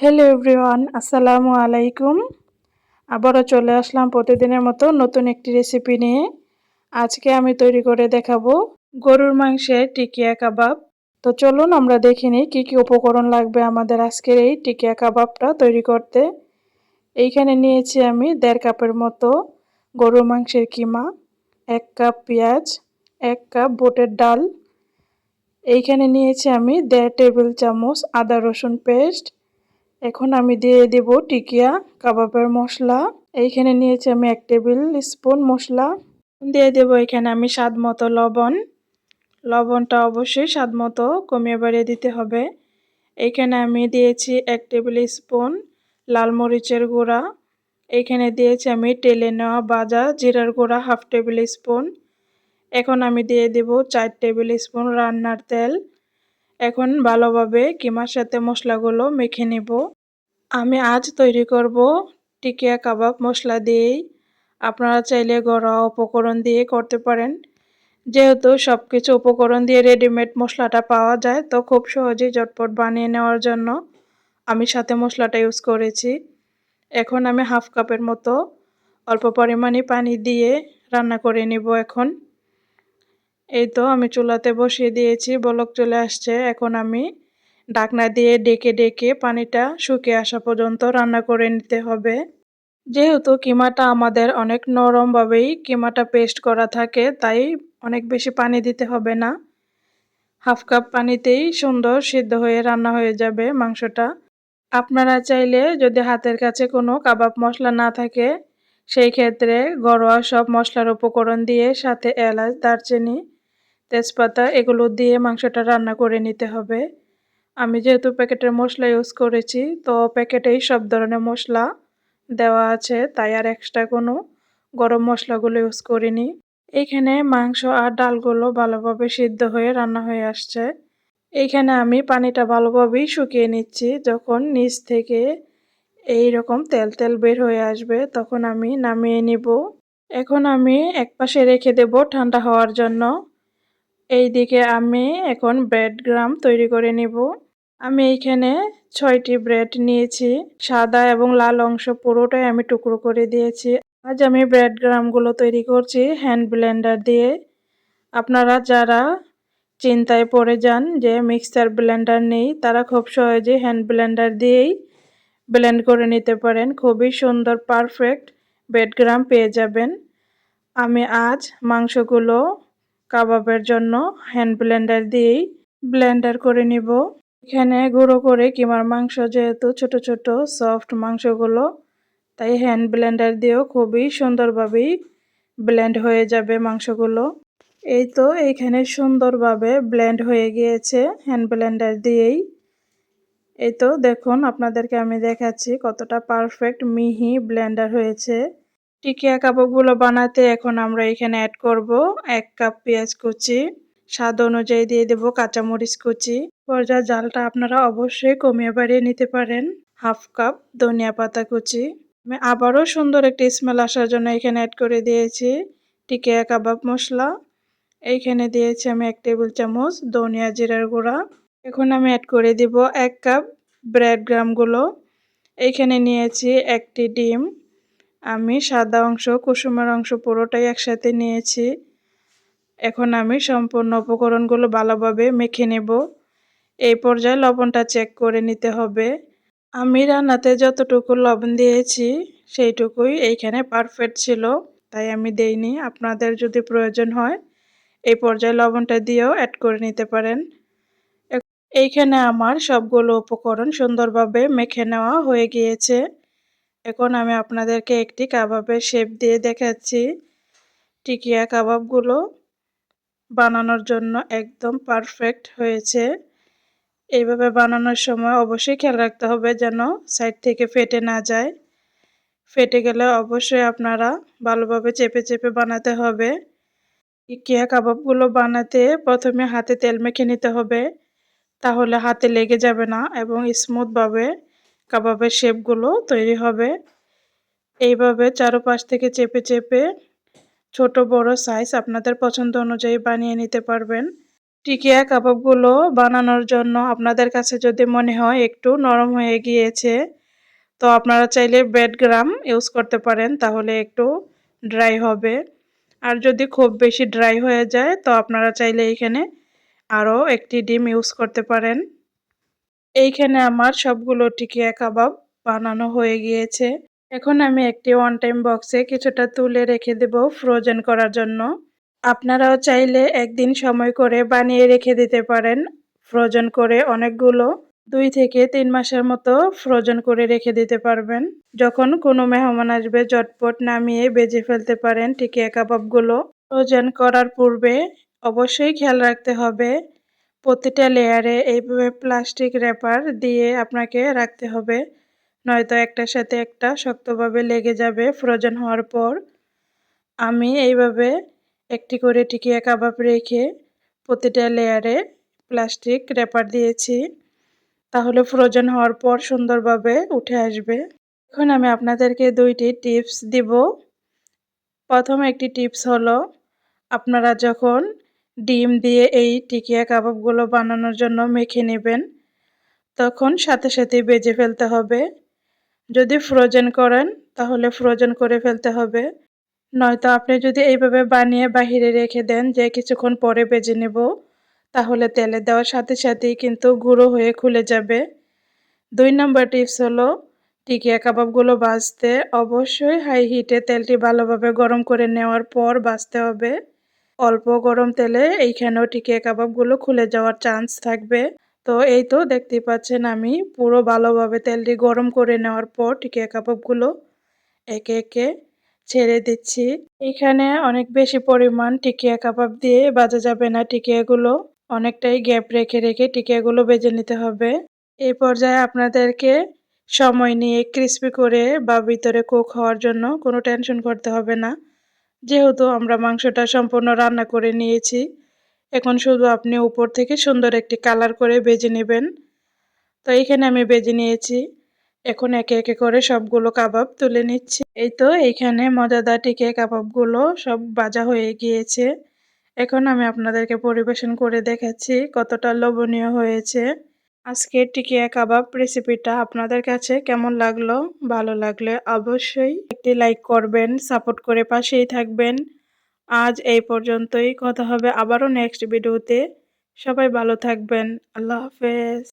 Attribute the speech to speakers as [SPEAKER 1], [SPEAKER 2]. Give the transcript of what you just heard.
[SPEAKER 1] Hello everyone আসসালামু আলাইকুম। আবারও চলে আসলাম প্রতিদিনের মতো নতুন একটি রেসিপি নিয়ে। আজকে আমি তৈরি করে দেখাবো গরুর মাংসের টিকিয়া কাবাব। তো চলুন আমরা দেখে নিই কী কী উপকরণ লাগবে আমাদের আজকের এই টিকিয়া কাবাবটা তৈরি করতে। এইখানে নিয়েছি আমি দেড় কাপের মতো গরুর মাংসের কিমা, এক কাপ পেঁয়াজ, এক কাপ বুটের ডাল। এইখানে নিয়েছি আমি দেড় টেবিল চামচ আদা রসুন পেস্ট এখন আমি দিয়ে দেব টিকিয়া কাবাবের মশলা। এইখানে নিয়েছি আমি এক টেবিল স্পুন মশলা। দিয়ে দেব এখানে আমি স্বাদ মতো লবণ। লবণটা অবশ্যই স্বাদ মতো কমিয়ে বাড়িয়ে দিতে হবে। এইখানে আমি দিয়েছি এক টেবিল স্পুন লাল মরিচের গুঁড়া। এইখানে দিয়েছি আমি টেলে নেওয়া বাজা জিরার গুঁড়া হাফ টেবিল স্পুন। এখন আমি দিয়ে দেব চার টেবিল স্পুন রান্নার তেল। এখন ভালোভাবে কিমার সাথে মশলাগুলো মেখে নেব। আমি আজ তৈরি করব টিকিয়া কাবাব মশলা দিয়েই। আপনারা চাইলে ঘরোয়া উপকরণ দিয়ে করতে পারেন। যেহেতু সব কিছু উপকরণ দিয়ে রেডিমেড মশলাটা পাওয়া যায়, তো খুব সহজেই ঝটপট বানিয়ে নেওয়ার জন্য আমি সাথে মশলাটা ইউজ করেছি। এখন আমি হাফ কাপের মতো অল্প পরিমাণে পানি দিয়ে রান্না করে নিব এখন। এই তো আমি চুলাতে বসিয়ে দিয়েছি, বলক চলে আসছে। এখন আমি ঢাকনা দিয়ে ডেকে ডেকে পানিটা শুকিয়ে আসা পর্যন্ত রান্না করে নিতে হবে। যেহেতু কিমাটা আমাদের অনেক নরমভাবেই কিমাটা পেস্ট করা থাকে, তাই অনেক বেশি পানি দিতে হবে না। হাফ কাপ পানিতেই সুন্দর সিদ্ধ হয়ে রান্না হয়ে যাবে মাংসটা। আপনারা চাইলে যদি হাতের কাছে কোনো কাবাব মশলা না থাকে, সেই ক্ষেত্রে ঘরোয়া সব মশলার উপকরণ দিয়ে সাথে এলাচ, দারচিনি, তেজপাতা এগুলো দিয়ে মাংসটা রান্না করে নিতে হবে। আমি যেহেতু প্যাকেটের মশলা ইউজ করেছি, তো প্যাকেটেই সব ধরনের মশলা দেওয়া আছে। তাই আর এক্সট্রা কোনো গরম মশলাগুলো ইউজ করিনি। এইখানে মাংস আর ডালগুলো ভালোভাবে সিদ্ধ হয়ে রান্না হয়ে আসছে। এইখানে আমি পানিটা ভালোভাবেই শুকিয়ে নিচ্ছি। যখন নিচ থেকে এই রকম তেল তেল বের হয়ে আসবে, তখন আমি নামিয়ে নিব। এখন আমি এক পাশে রেখে দেব ঠান্ডা হওয়ার জন্য। এই দিকে আমি এখন ব্রেড গ্রাম তৈরি করে নিব। আমি এইখানে ছয়টি ব্রেড নিয়েছি। সাদা এবং লাল অংশ পুরোটাই আমি টুকরো করে দিয়েছি। আজ আমি ব্রেড গ্রামগুলো তৈরি করছি হ্যান্ড ব্লেন্ডার দিয়ে। আপনারা যারা চিন্তায় পড়ে যান যে মিক্সার ব্লেন্ডার নেই, তারা খুব সহজে হ্যান্ড ব্লেন্ডার দিয়েই ব্লেন্ড করে নিতে পারেন। খুবই সুন্দর, পারফেক্ট ব্রেড গ্রাম পেয়ে যাবেন। আমি আজ মাংসগুলো কাবাবের জন্য হ্যান্ড ব্লেন্ডার দিয়েই ব্লেন্ডার করে নিব। এখানে গুঁড়ো করে কিমার মাংস যেহেতু ছোট ছোট সফট মাংসগুলো, তাই হ্যান্ড ব্লেন্ডার দিয়েও খুবই সুন্দরভাবেই ব্লেন্ড হয়ে যাবে মাংসগুলো। এই তো এইখানে সুন্দরভাবে ব্লেন্ড হয়ে গিয়েছে হ্যান্ড ব্লেন্ডার দিয়েই। এই তো দেখুন, আপনাদেরকে আমি দেখাচ্ছি কতটা পারফেক্ট মিহি ব্লেন্ডার হয়েছে। টিকিয়া কাবাবগুলো বানাতে এখন আমরা এখানে অ্যাড করব এক কাপ পেঁয়াজ কুচি। স্বাদ অনুযায়ী দিয়ে দেব কাঁচামরিচ কুচি। পর্যায় জালটা আপনারা অবশ্যই কমিয়ে বাড়িয়ে নিতে পারেন। হাফ কাপ ধনিয়া পাতা কুচি। আমি আবারও সুন্দর একটি স্মেল আসার জন্য এখানে অ্যাড করে দিয়েছি টিকিয়া কাবাব মশলা। এইখানে দিয়েছি আমি এক টেবিল চামচ ধনিয়া জিরার গুঁড়া। এখন আমি অ্যাড করে দিব এক কাপ ব্রেড গ্রামগুলো এইখানে নিয়েছি একটি ডিম। আমি সাদা অংশ, কুসুমের অংশ পুরোটাই একসাথে নিয়েছি। এখন আমি সম্পূর্ণ উপকরণগুলো ভালোভাবে মেখে নেব। এই পর্যায়ে লবণটা চেক করে নিতে হবে। আমি রান্নাতে যতটুকু লবণ দিয়েছি, সেইটুকুই এইখানে পারফেক্ট ছিল। তাই আমি দেইনি, আপনাদের যদি প্রয়োজন হয়, এই পর্যায়ে লবণটা দিয়েও অ্যাড করে নিতে পারেন। এইখানে আমার সবগুলো উপকরণ সুন্দরভাবে মেখে নেওয়া হয়ে গিয়েছে। এখন আমি আপনাদেরকে একটি কাবাবের শেপ দিয়ে দেখাচ্ছি। টিকিয়া কাবাবগুলো বানানোর জন্য একদম পারফেক্ট হয়েছে। এইভাবে বানানোর সময় অবশ্যই খেয়াল রাখতে হবে যেন সাইড থেকে ফেটে না যায়। ফেটে গেলে অবশ্যই আপনারা ভালোভাবে চেপে চেপে বানাতে হবে। টিকিয়া কাবাবগুলো বানাতে প্রথমে হাতে তেল মেখে নিতে হবে। তাহলে হাতে লেগে যাবে না এবং স্মুথভাবে কাবাবের শেপগুলো তৈরি হবে। এইভাবে চারোপাশ থেকে চেপে চেপে ছোট, বড় সাইজ আপনাদের পছন্দ অনুযায়ী বানিয়ে নিতে পারবেন। টিকিয়া কাবাবগুলো বানানোর জন্য আপনাদের কাছে যদি মনে হয় একটু নরম হয়ে গিয়েছে, তো আপনারা চাইলে বেড গ্রাম ইউজ করতে পারেন, তাহলে একটু ড্রাই হবে। আর যদি খুব বেশি ড্রাই হয়ে যায়, তো আপনারা চাইলে এইখানে আরও একটি ডিম ইউজ করতে পারেন। এইখানে আমার সবগুলো টিকিয়া কাবাব বানানো হয়ে গিয়েছে। এখন আমি একটি ওয়ান টাইম বক্সে কিছুটা তুলে রেখে দেব ফ্রোজেন করার জন্য। আপনারাও চাইলে একদিন সময় করে বানিয়ে রেখে দিতে পারেন। ফ্রোজেন করে অনেকগুলো দুই থেকে তিন মাসের মতো ফ্রোজেন করে রেখে দিতে পারবেন। যখন কোনো মেহমান আসবে জটপট নামিয়ে বেজে ফেলতে পারেন টিকিয়া কাবাবগুলো। ফ্রোজেন করার পূর্বে অবশ্যই খেয়াল রাখতে হবে, প্রতিটা লেয়ারে এইভাবে প্লাস্টিক র্যাপার দিয়ে আপনাকে রাখতে হবে। নয়তো একটার সাথে একটা শক্তভাবে লেগে যাবে ফ্রোজেন হওয়ার পর। আমি এইভাবে একটি করে টিকিয়া কাবাব রেখে প্রতিটা লেয়ারে প্লাস্টিক র্যাপার দিয়েছি। তাহলে ফ্রোজেন হওয়ার পর সুন্দরভাবে উঠে আসবে। এখন আমি আপনাদেরকে দুইটি টিপস দিব। প্রথম একটি টিপস হলো, আপনারা যখন ডিম দিয়ে এই টিকিয়া কাবাবগুলো বানানোর জন্য মেখে নেবেন, তখন সাথে সাথে বেজে ফেলতে হবে। যদি ফ্রোজেন করেন, তাহলে ফ্রোজেন করে ফেলতে হবে। নয়তো আপনি যদি এইভাবে বানিয়ে বাহিরে রেখে দেন যে কিছুক্ষণ পরে বেজে নেব, তাহলে তেলে দেওয়ার সাথে সাথেই কিন্তু গুঁড়ো হয়ে খুলে যাবে। দুই নম্বর টিপস হলো, টিকিয়া কাবাবগুলো ভাজতে অবশ্যই হাই হিটে তেলটি ভালোভাবে গরম করে নেওয়ার পর ভাজতে হবে। অল্প গরম তেলে এইখানেও টিকিয়া কাবাবগুলো খুলে যাওয়ার চান্স থাকবে। তো এই তো দেখতেই পাচ্ছেন আমি পুরো ভালোভাবে তেলটি গরম করে নেওয়ার পর টিকিয়া কাবাবগুলো একে একে ছেড়ে দিচ্ছি। এখানে অনেক বেশি পরিমাণ টিকিয়া কাবাব দিয়ে বাজা যাবে না টিকিয়াগুলো। অনেকটাই গ্যাপ রেখে রেখে টিকিয়াগুলো বেজে নিতে হবে। এই পর্যায়ে আপনাদেরকে সময় নিয়ে ক্রিস্পি করে বা ভিতরে কুক হওয়ার জন্য কোনো টেনশন করতে হবে না। যেহেতু আমরা মাংসটা সম্পূর্ণ রান্না করে নিয়েছি এখন শুধু আপনি উপর থেকে সুন্দর একটি কালার করে বেজে নেবেন। তো এইখানে আমি বেজে নিয়েছি। এখন একে একে করে সবগুলো কাবাব তুলে নিচ্ছি। এই তো এইখানে মজাদার টিকে কাবাবগুলো সব বাজা হয়ে গিয়েছে। এখন আমি আপনাদেরকে পরিবেশন করে দেখাচ্ছি কতটা লোভনীয় হয়েছে। আজকের টিকিয়া কাবাব রেসিপিটা আপনাদের কাছে কেমন লাগল? ভালো লাগলে অবশ্যই একটি লাইক করবেন, সাপোর্ট করে পাশেই থাকবেন। আজ এই পর্যন্তই। কথা হবে আবারও নেক্সট ভিডিওতে সবাই ভালো থাকবেন। আল্লাহ হাফেজ।